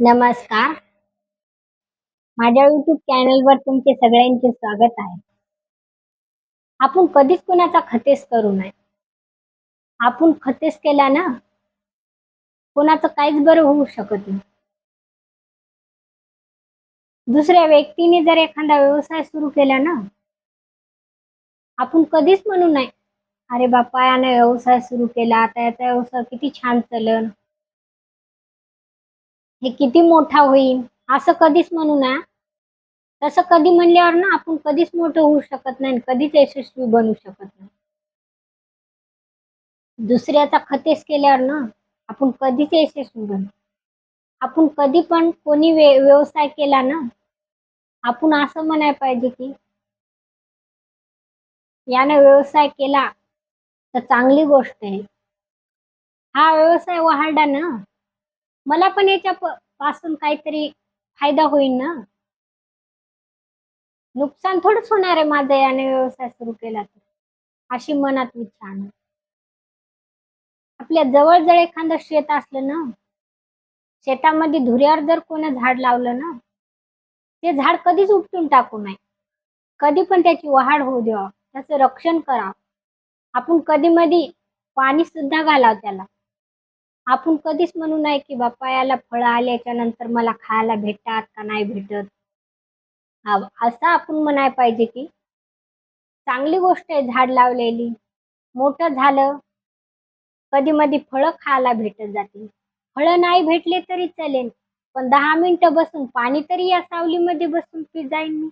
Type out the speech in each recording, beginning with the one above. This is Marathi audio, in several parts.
नमस्कार. माझ्या युट्यूब चॅनलवर तुमचे सगळ्यांचे स्वागत आहे. आपण कधीच कुणाचा खतेस करू नये. आपण खतेस केला ना कोणाचं काहीच बरं होऊ शकत नाही. दुसऱ्या व्यक्तीने जर एखादा व्यवसाय सुरू केला ना आपण कधीच म्हणू नये अरे बापा यानं व्यवसाय सुरू केला आता याचा व्यवसाय किती छान चलन. हे किती मोठा होईल? असं कधीच म्हणू ना. तसं कधी म्हणल्यावर ना आपण कधीच मोठं होऊ शकत नाही कधीच यशस्वी बनू शकत नाही. दुसऱ्याचा खतेस केल्यावर ना आपण कधीच यशस्वी बनू. आपण कधी पण कोणी वे व्यवसाय केला ना आपण असं म्हणायला पाहिजे की याने व्यवसाय केला तर चांगली गोष्ट आहे. हा व्यवसाय वाढला ना मला पण याच्या पासून काहीतरी फायदा होईल ना? नुकसान थोडंच होणार आहे माझा याने व्यवसाय सुरू केला तर. अशी मनात विचार आपल्या जवळ जर एखादं शेत असलं ना? शेतामध्ये धुऱ्यावर जर कोणी झाड लावलं ना? ते झाड कधीच उपटून टाकू नये. कधी पण त्याची वाढ होऊ द्यावा. त्याचं रक्षण करा आपण कधी मधी पाणी सुद्धा घालावं त्याला. आपण कधीच म्हणू नाही की बाप्पा याला फळं आल्याच्यानंतर मला खायला भेटतात का नाही भेटत? हा, असं आपण म्हणायला पाहिजे की चांगली गोष्ट आहे झाड लावलेली मोठं झालं कधी मधी फळं खायला भेटत जातील. फळं नाही भेटले तरी चालेल पण दहा मिनिटं बसून पाणी तरी या सावलीमध्ये बसून पी जाईन मी.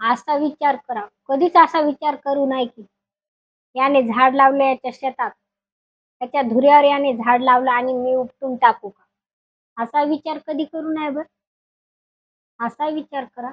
असा विचार करा. कधीच असा विचार करू नये की याने झाड लावल्याच्या शेतात त्याच्या धुऱ्यावर याने झाड लावलं आणि मी उपटून टाकू का? असा विचार कधी करू नये बर. असा विचार करा.